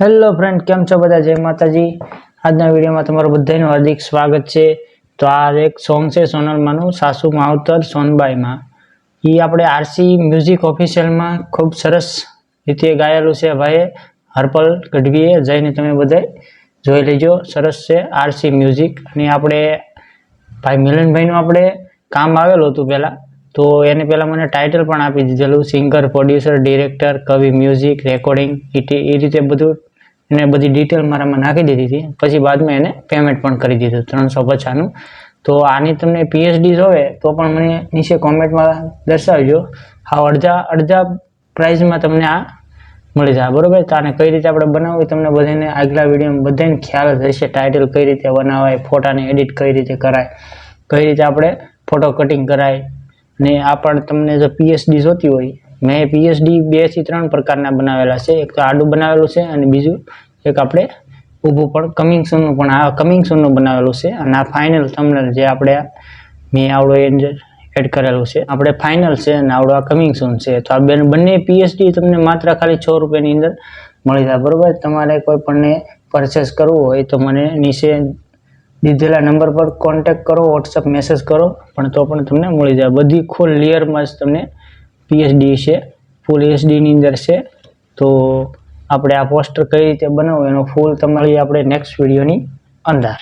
Hello friend કેમ છો બધા? જય માતાજી. આજના વિડીયોમાં તમારું બધાનું હાર્દિક સ્વાગત છે. તો આ એક સોંગ છે સોનલમાનું, સાસુ માવતર સોનબાઈમાં. એ આપણે આરસી મ્યુઝિક ઓફિશિયલમાં ખૂબ સરસ રીતે ગાયેલું છે ભાઈએ. હર્પલ ગઢવીએ જઈને તમે બધાય જોઈ લેજો. સરસ છે આરસી મ્યુઝિક અને આપણે ભાઈ મિલનભાઈનું આપણે કામ આવેલું હતું પહેલાં. તો એને પહેલાં મને ટાઇટલ પણ આપી દીધેલું સિંગર પ્રોડ્યુસર ડિરેક્ટર કવિ મ્યુઝિક રેકોર્ડિંગ એ રીતે બધું એને બધી ડિટેલ મારામાં નાખી દીધી હતી. પછી બાદમાં એને પેમેન્ટ પણ કરી દીધું, ત્રણસો પચાસનું. તો આની તમને પીએચડી જોવે તો પણ મને નીચે કોમેન્ટમાં દર્શાવજો. હા, અડધા અડધા પ્રાઇઝમાં તમને આ મળી જાય. બરોબર? તો આને કઈ રીતે આપણે બનાવવું તમને બધાને આગલા વિડીયોમાં બધાને ખ્યાલ જ હશે. ટાઇટલ કઈ રીતે બનાવાય ફોટાને એડિટ કઈ રીતે કરાય, કઈ રીતે આપણે ફોટો કટિંગ કરાય. ને આ પણ તમને જો પીએચડી જોતી હોય મેં પીએચડી બેથી ત્રણ પ્રકારના બનાવેલા છે. એક તો આડું બનાવેલું છે અને બીજું એક આપણે ઊભું પણ કમિંગ સૂનનું પણ આ કમિંગ સૂનનું બનાવેલું છે. અને આ ફાઇનલ થંબનેલ જે આપણે મેં આવડો એડ કરેલું છે. આપણે ફાઇનલ છે અને આવડો આ કમિંગ સૂન છે. તો આ બેન બંને પીએચડી તમને માત્ર ખાલી છ રૂપિયાની અંદર મળી જાય. બરાબર? તમારે કોઈ પણને પરચેસ કરવું હોય તો મને નીચે દીધેલા નંબર પર કોન્ટેક્ટ કરો વોટ્સઅપ મેસેજ કરો, પણ તો પણ તમને મળી જાય. બધી ફૂલ લેયરમાં જ તમને પીએચડી છે ફૂલ એચડીની અંદર છે. તો આપણે આ પોસ્ટર કઈ રીતે બનાવવું, એનો ફૂલ તમારી આપણે નેક્સ્ટ વિડીયોની અંદર.